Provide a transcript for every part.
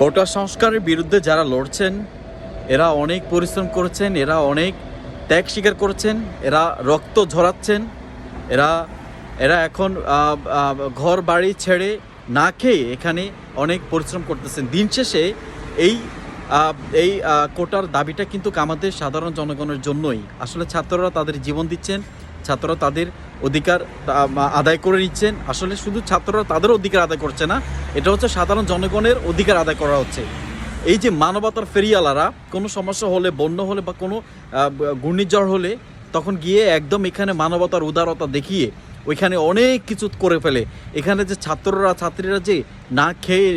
কোটা সংস্কারের বিরুদ্ধে যারা লড়ছেন, এরা অনেক পরিশ্রম করেছেন, এরা অনেক ত্যাগ স্বীকার করেছেন, এরা রক্ত ঝরাচ্ছেন, এরা এরা এখন ঘর বাড়ি ছেড়ে না খেয়ে এখানে অনেক পরিশ্রম করতেছেন। দিন শেষে এই এই কোটার দাবিটা কিন্তু আমাদের সাধারণ জনগণের জন্যই। আসলে ছাত্ররা তাদের জীবন দিচ্ছেন, ছাত্ররা তাদের অধিকার আদায় করে নিচ্ছেন। আসলে শুধু ছাত্ররা তাদের অধিকার আদায় করছে না, এটা হচ্ছে সাধারণ জনগণের অধিকার আদায় করা হচ্ছে। এই যে মানবতার ফেরিয়ালারা কোনো সমস্যা হলে, বন্যা হলে বা কোনো ঘূর্ণিঝড় হলে, তখন গিয়ে একদম এখানে মানবতার উদারতা দেখিয়ে, ওইখানে অনেক কিছু করে ফেলে। এখানে যে ছাত্ররা, ছাত্রীরা যে না খেয়ে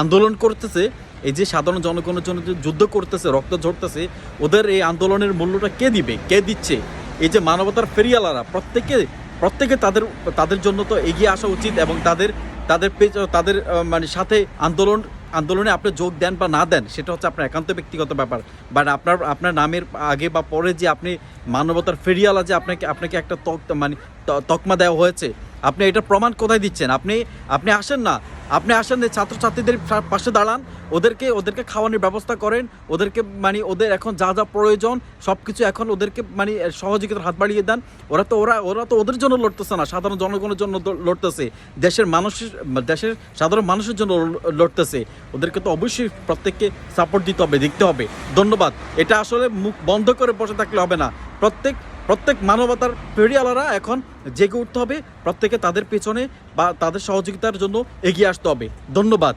আন্দোলন করতেছে, এই যে সাধারণ জনগণের জন্য যে যুদ্ধ করতেছে, রক্ত ঝরতেছে, ওদের এই আন্দোলনের মূল্যটা কে দিবে, কে দিচ্ছে? এই যে মানবতার ফেরিয়ালারা প্রত্যেকে প্রত্যেকে তাদের তাদের জন্য তো এগিয়ে আসা উচিত এবং তাদের তাদের তাদের মানে সাথে আন্দোলন, আন্দোলনে আপনি যোগ দেন বা না দেন, সেটা হচ্ছে আপনার একান্ত ব্যক্তিগত ব্যাপার। বাট আপনার আপনার নামের আগে বা পরে যে আপনি মানবতার ফেরিয়ালা যে আপনাকে আপনাকে একটা তক মানে তকমা দেওয়া হয়েছে, আপনি এটা প্রমাণ কোথায় দিচ্ছেন? আপনি আপনি আসেন না আপনি আসেন ছাত্রছাত্রীদের পাশে দাঁড়ান, ওদেরকে ওদেরকে খাওয়ানোর ব্যবস্থা করেন, ওদেরকে মানে ওদের এখন যা যা প্রয়োজন সব কিছু এখন ওদেরকে মানে সহযোগিতার হাত বাড়িয়ে দেন। ওরা তো, ওরা ওরা তো ওদের জন্য লড়তেছে না, সাধারণ জনগণের জন্য লড়তেছে। দেশের মানুষের, দেশের সাধারণ মানুষের জন্য লড়তেছে। ওদেরকে তো অবশ্যই প্রত্যেককে সাপোর্ট দিতে হবে, দেখতে হবে। ধন্যবাদ। এটা আসলে মুখ বন্ধ করে বসে থাকলে হবে না। প্রত্যেক প্রত্যেক মানবতার ফেরিয়ালারা এখন জেগে উঠতে হবে। প্রত্যেকে তাদের পেছনে বা তাদের সহযোগিতার জন্য এগিয়ে আসতে হবে। ধন্যবাদ।